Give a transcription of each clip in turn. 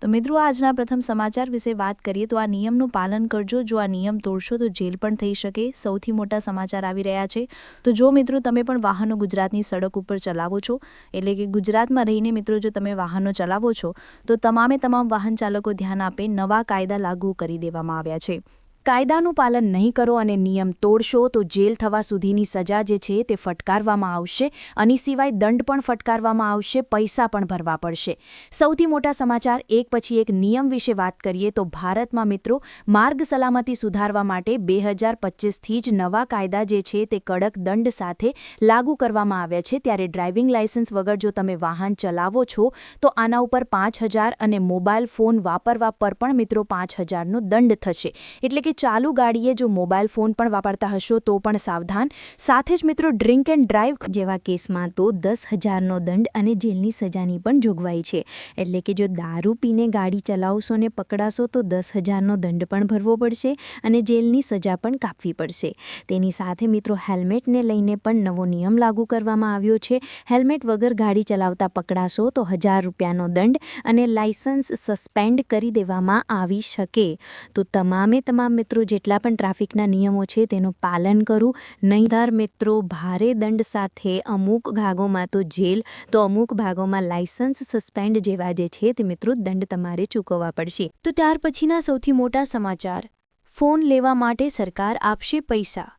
તો મિત્રો, આજના પ્રથમ સમાચાર વિશે વાત કરીએ તો આ નિયમનું પાલન કરજો. જો આ નિયમ તોડશો તો જેલ પણ થઈ શકે. સૌથી મોટા સમાચાર આવી રહ્યા છે. તો જો મિત્રો, તમે પણ વાહનો ગુજરાતની સડક ઉપર ચલાવો છો, એટલે કે ગુજરાતમાં રહીને મિત્રો, જો તમે વાહનો ચલાવો છો, તો તમામે તમામ વાહન ચાલકો ધ્યાન આપે નવા કાયદા લાગુ કરી દેવામાં આવ્યા છે. કાયદાનું પાલન નહીં કરો અને નિયમ તોડશો, તો જેલ થવા સુધીની સજા જે છે તે ફટકારવામાં આવશે. અને સિવાય દંડ પણ ફટકારવામાં આવશે, પૈસા પણ ભરવા પડશે. સૌથી મોટા સમાચાર, એક પછી એક નિયમ વિશે વાત કરીએ તો ભારતમાં મિત્રો, માર્ગ સલામતી સુધારવા માટે બે હજાર પચીસથી જ નવા કાયદા જે છે તે કડક દંડ સાથે લાગુ કરવામાં આવ્યા છે. ત્યારે ડ્રાઇવિંગ લાયસન્સ વગર જો તમે વાહન ચલાવો છો, તો આના ઉપર પાંચ હજાર અને મોબાઈલ ફોન વાપરવા પર પણ મિત્રો પાંચ હજારનો દંડ થશે. એટલે કે ચાલુ ગાડીએ જો મોબાઈલ ફોન પણ વાપરતા હશો તો પણ સાવધાન. સાથે જ મિત્રો ડ્રિંક એન્ડ ડ્રાઈવ જેવા કેસમાં તો દસ હજારનો દંડ અને જેલની સજાની પણ જોગવાઈ છે. એટલે કે જો દારૂ પીને ગાડી ચલાવશો ને પકડાશો તો દસ હજારનો દંડ પણ ભરવો પડશે અને જેલની સજા પણ કાપવી પડશે. તેની સાથે મિત્રો હેલ્મેટને લઈને પણ નવો નિયમ લાગુ કરવામાં આવ્યો છે. હેલ્મેટ વગર ગાડી ચલાવતા પકડાશો તો હજાર રૂપિયાનો દંડ અને લાયસન્સ સસ્પેન્ડ કરી દેવામાં આવી શકે. તો તમામે તમામ જેટલા પણ ટ્રાફિકના નિયમો છે તેનું પાલન કરવું નહીંધાર મિત્રો, ભારે દંડ સાથે અમુક ભાગોમાં તો જેલ, તો અમુક ભાગોમાં લાયસન્સ સસ્પેન્ડ જેવા જે છે તે મિત્રો દંડ તમારે ચૂકવવા પડશે. તો ત્યાર પછીના સૌથી મોટા સમાચાર. ફોન લેવા માટે સરકાર આપશે પૈસા.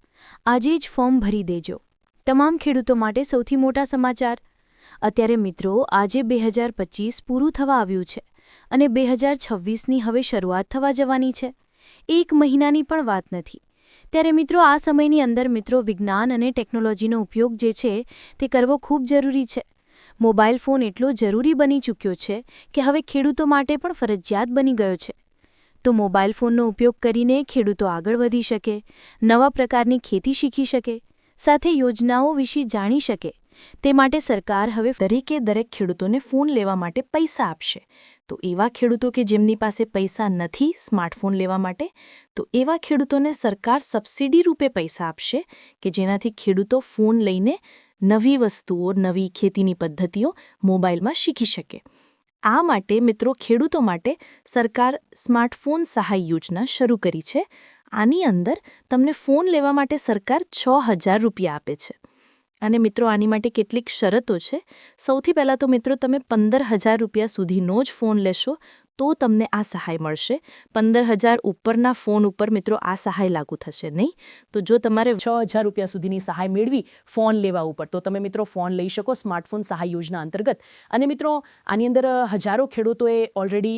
આજે જ ફોર્મ ભરી દેજો. તમામ ખેડૂતો માટે સૌથી મોટા સમાચાર. અત્યારે મિત્રો, આજે બે હજાર પૂરું થવા આવ્યું છે અને બે હજાર છવ્વીસની હવે શરૂઆત થવા જવાની છે. એક મહિનાની પણ વાત નથી. ત્યારે મિત્રો આ સમયની અંદર મિત્રો વિજ્ઞાન અને ટેકનોલોજીનો ઉપયોગ જે છે તે કરવો ખૂબ જરૂરી છે. મોબાઈલ ફોન એટલો જરૂરી બની ચૂક્યો છે કે હવે ખેડૂતો માટે પણ ફરજિયાત બની ગયો છે. તો મોબાઈલ ફોનનો ઉપયોગ કરીને ખેડૂતો આગળ વધી શકે, નવા પ્રકારની ખેતી શીખી શકે, સાથે યોજનાઓ વિશે જાણી શકે. તે માટે સરકાર હવે દરેકે દરેક ખેડૂતોને ફોન લેવા માટે પૈસા આપશે. તો એવા ખેડૂતો કે જેમની પાસે પૈસા નથી સ્માર્ટફોન લેવા માટે, તો એવા ખેડૂતોને સરકાર સબસિડી રૂપે પૈસા આપશે કે જેનાથી ખેડૂતો ફોન લઈને નવી વસ્તુઓ, નવી ખેતીની પદ્ધતિઓ મોબાઈલમાં શીખી શકે. આ માટે મિત્રો ખેડૂતો માટે સરકાર સ્માર્ટફોન સહાય યોજના શરૂ કરી છે. આની અંદર તમને ફોન લેવા માટે સરકાર છ હજાર રૂપિયા આપે છે. અને મિત્રો, આની માટે કેટલીક શરતો છે. સૌથી પહેલાં તો મિત્રો, તમે પંદર હજાર રૂપિયા સુધીનો જ ફોન લેશો. તો તમને આ સહાય મળશે. પંદર હજાર ઉપરના ફોન ઉપર મિત્રો આ સહાય લાગુ થશે, નહીં? તો જો તમારે છ હજાર રૂપિયા સુધીની સહાય મેળવી ફોન લેવા ઉપર, તો તમે મિત્રો ફોન લઈ શકો સ્માર્ટફોન સહાય યોજના અંતર્ગત. અને મિત્રો, આની અંદર હજારો ખેડૂતોએ ઓલરેડી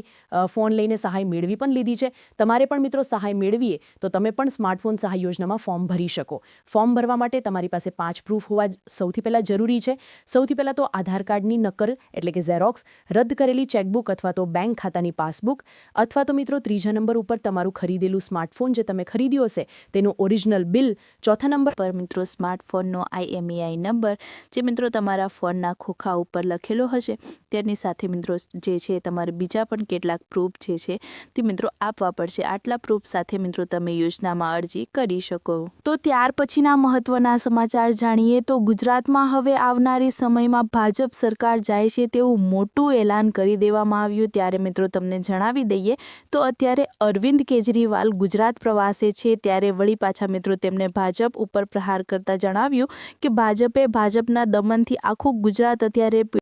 ફોન લઈને સહાય મેળવી પણ લીધી છે. તમારે પણ મિત્રો સહાય મેળવીએ, તો તમે પણ સ્માર્ટફોન સહાય યોજનામાં ફોર્મ ભરી શકો. ફોર્મ ભરવા માટે તમારી પાસે પાંચ પ્રૂફ હોવા સૌથી પહેલાં જરૂરી છે. સૌથી પહેલાં તો આધાર કાર્ડની નકલ, એટલે કે ઝેરોક્સ રદ કરેલી ચેકબુક અથવા તો બેંક ખાતાની તમારી પાસબુક અથવા તો મિત્રો ત્રીજા નંબર ઉપર તમારું ખરીદેલું સ્માર્ટફોન જે તમે ખરીદ્યો હશે, તેનું ઓરિજિનલ બિલ ચોથા નંબર પર મિત્રો સ્માર્ટફોનનો આઈએમઈઆઈ નંબર, જે મિત્રો તમારા ફોનના ખોખા ઉપર લખેલો હશે, તેની સાથે મિત્રો જે છે તમારે બીજા પણ કેટલાક પ્રૂફ જે છે તે મિત્રો આપવા પડશે. આટલા પ્રૂફ સાથે મિત્રો તમે યોજનામાં અરજી કરી શકો. તો ત્યાર પછીના મહત્વના સમાચાર જાણીએ તો ગુજરાતમાં હવે આવનારી સમયમાં ભાજપ સરકાર જાય છે તેવું મોટું એલાન કરી દેવામાં આવ્યું. ત્યારે મિત્રો તમને જણાવી દઈએ, તો અત્યારે અરવિંદ કેજરીવાલ ગુજરાત પ્રવાસે છે. ત્યારે વળી પાછા મિત્રો તેમણે ભાજપ ઉપર પ્રહાર કરતા જણાવ્યું કે ભાજપે ભાજપના દમનથી આખું ગુજરાત અત્યારે